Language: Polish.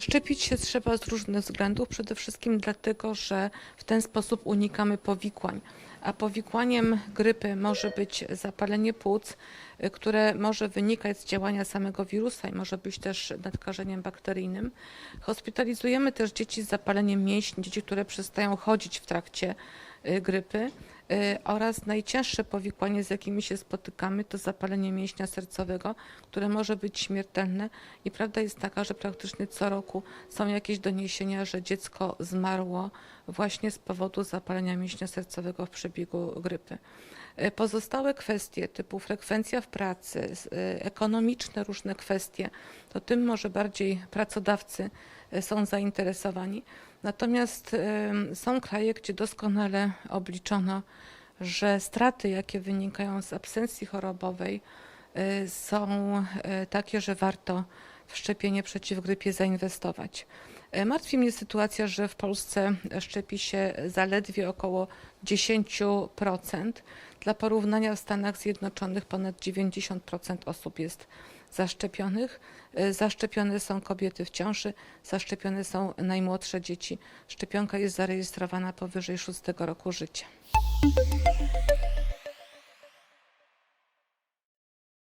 Szczepić się trzeba z różnych względów, przede wszystkim dlatego, że w ten sposób unikamy powikłań. A powikłaniem grypy może być zapalenie płuc, które może wynikać z działania samego wirusa i może być też nadkażeniem bakteryjnym. Hospitalizujemy też dzieci z zapaleniem mięśni, dzieci, które przestają chodzić w trakcie y, grypy oraz najcięższe powikłanie, z jakimi się spotykamy, to zapalenie mięśnia sercowego, które może być śmiertelne i prawda jest taka, że praktycznie co roku są jakieś doniesienia, że dziecko zmarło właśnie z powodu zapalenia mięśnia sercowego w przebiegu grypy. Y, Pozostałe kwestie typu frekwencja w pracy, y, ekonomiczne różne kwestie, to tym może bardziej pracodawcy y, są zainteresowani. Natomiast są kraje, gdzie doskonale obliczono, że straty, jakie wynikają z absencji chorobowej, są takie, że warto w szczepienie przeciw grypie zainwestować. Y, Martwi mnie sytuacja, że w Polsce szczepi się zaledwie około 10%. Dla porównania w Stanach Zjednoczonych ponad 90% osób jest zaszczepionych. Y, Zaszczepione są kobiety w ciąży, zaszczepione są najmłodsze dzieci. Szczepionka jest zarejestrowana powyżej 6 roku życia.